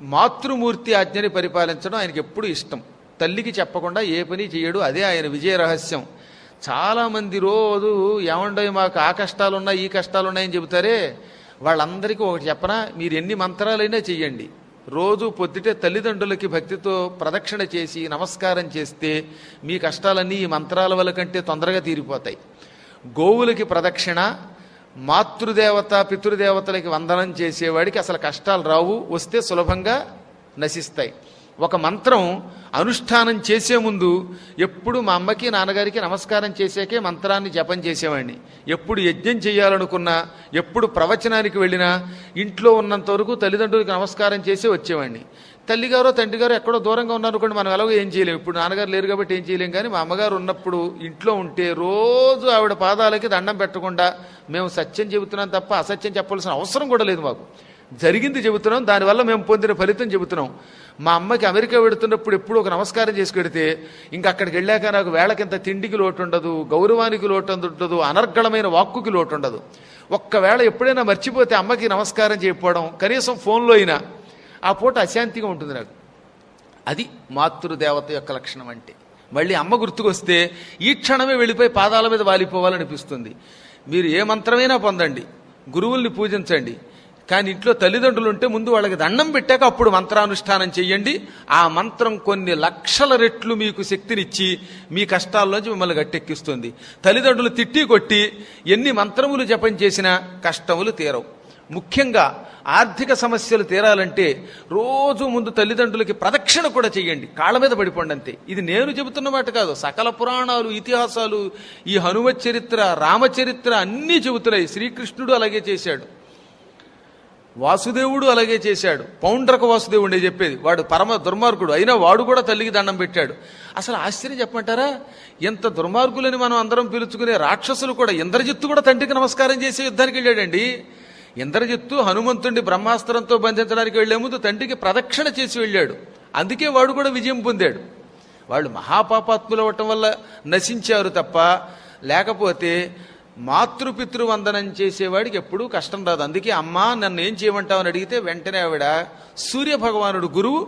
మాతృమూర్తి ఆజ్ఞని పరిపాలించడం ఆయనకి ఎప్పుడు ఇష్టం. తల్లికి చెప్పకుండా ఏ పని చేయడు అదే ఆయన విజయ రహస్యం. చాలామంది రోజు ఏమండో మాకు ఆ కష్టాలున్నాయి ఈ కష్టాలున్నాయని చెబుతారే. వాళ్ళందరికీ ఒకటి చెప్పనా మీరు ఎన్ని మంత్రాలైనా చెయ్యండి. రోజు పొద్దుటే తల్లిదండ్రులకి భక్తితో ప్రదక్షిణ చేసి నమస్కారం చేస్తే మీ కష్టాలన్నీ ఈ మంత్రాల వల్ల కంటే తొందరగా తీరిపోతాయి. గోవులకి ప్రదక్షిణ మాతృదేవత పితృదేవతలకి వందనం చేసేవాడికి అసలు కష్టాలు రావు వస్తే సులభంగా నశిస్తాయి. ఒక మంత్రం అనుష్ఠానం చేసే ముందు ఎప్పుడు మా అమ్మకి నాన్నగారికి నమస్కారం చేసాకే మంత్రాన్ని జపం చేసేవాడిని. ఎప్పుడు యజ్ఞం చేయాలనుకున్నా ఎప్పుడు ప్రవచనానికి వెళ్ళినా ఇంట్లో ఉన్నంత వరకు తల్లిదండ్రులకు నమస్కారం చేసి వచ్చేవాడిని. తల్లిగారో తండ్రి గారు ఎక్కడో దూరంగా ఉన్నారనుకోండి మనం ఎలాగో ఏం చేయలేం. ఇప్పుడు నాన్నగారు లేరు కాబట్టి ఏం చేయలేం. కానీ మా అమ్మగారు ఉన్నప్పుడు ఇంట్లో ఉంటే రోజు ఆవిడ పాదాలకి దండం పెట్టకుండా మేము సత్యం చెబుతున్నాం తప్ప అసత్యం చెప్పాల్సిన అవసరం కూడా లేదు మాకు. జరిగింది చెబుతున్నాం దానివల్ల మేము పొందిన ఫలితం చెబుతున్నాం. మా అమ్మకి అమెరికా వెడుతున్నప్పుడు ఎప్పుడు ఒక నమస్కారం చేసి పెడితే ఇంకా అక్కడికి వెళ్ళాక నాకు వేళకింత తిండికి లోటు ఉండదు గౌరవానికి లోటు ఉండదు అనర్గళమైన వాక్కుకి లోటు ఉండదు ఒక్కవేళ ఎప్పుడైనా మర్చిపోతే అమ్మకి నమస్కారం చేయకపోవడం కనీసం ఫోన్లో అయినా ఆ పూట అశాంతిగా ఉంటుంది నాకు. అది మాతృదేవత యొక్క లక్షణం అంటే. మళ్ళీ అమ్మ గుర్తుకొస్తే ఈ క్షణమే వెళ్ళిపోయి పాదాల మీద వాలిపోవాలనిపిస్తుంది. మీరు ఏ మంత్రమైనా పొందండి. గురువుల్ని పూజించండి. కానీ ఇంట్లో తల్లిదండ్రులు ఉంటే ముందు వాళ్ళకి దండం పెట్టాక అప్పుడు మంత్రానుష్ఠానం చెయ్యండి. ఆ మంత్రం కొన్ని లక్షల రెట్లు మీకు శక్తినిచ్చి మీ కష్టాల్లోంచి మిమ్మల్ని గట్టెక్కిస్తుంది. తల్లిదండ్రులు తిట్టి కొట్టి ఎన్ని మంత్రములు జపం చేసినా కష్టములు తీరవు. ముఖ్యంగా ఆర్థిక సమస్యలు తీరాలంటే రోజు ముందు తల్లిదండ్రులకి ప్రదక్షిణ కూడా చెయ్యండి. కాళ్ళ మీద పడిపోండి అంతే. ఇది నేను చెబుతున్న మాట కాదు. సకల పురాణాలు ఇతిహాసాలు ఈ హనుమ చరిత్ర రామచరిత్ర అన్నీ చెబుతున్నాయి. శ్రీకృష్ణుడు అలాగే చేశాడు. వాసుదేవుడు అలాగే చేశాడు. పౌండ్రక వాసుదేవుడే చెప్పేది. వాడు పరమ దుర్మార్గుడు. అయినా వాడు కూడా తల్లికి దండం పెట్టాడు. అసలు ఆశ్చర్యం చెప్పమంటారా? ఎంత దుర్మార్గులని మనం అందరం పిలుచుకునే రాక్షసులు కూడా. ఇంద్రజిత్తు కూడా తండ్రికి నమస్కారం చేసే యుద్ధానికి వెళ్ళాడండి. ఇంద్రజిత్తు హనుమంతుడిని బ్రహ్మాస్త్రంతో బంధించడానికి వెళ్ళే ముందు తండ్రికి ప్రదక్షిణ చేసి వెళ్ళాడు. అందుకే వాడు కూడా విజయం పొందాడు. వాళ్ళు మహాపాపాత్ములు అవ్వటం వల్ల నశించారు తప్ప లేకపోతే మాతృపితృ వందనం చేసేవాడికి ఎప్పుడూ కష్టం రాదు. అందుకే అమ్మా నన్ను ఏం చేయమంటావని అడిగితే వెంటనే ఆవిడ సూర్య భగవానుడు గురువు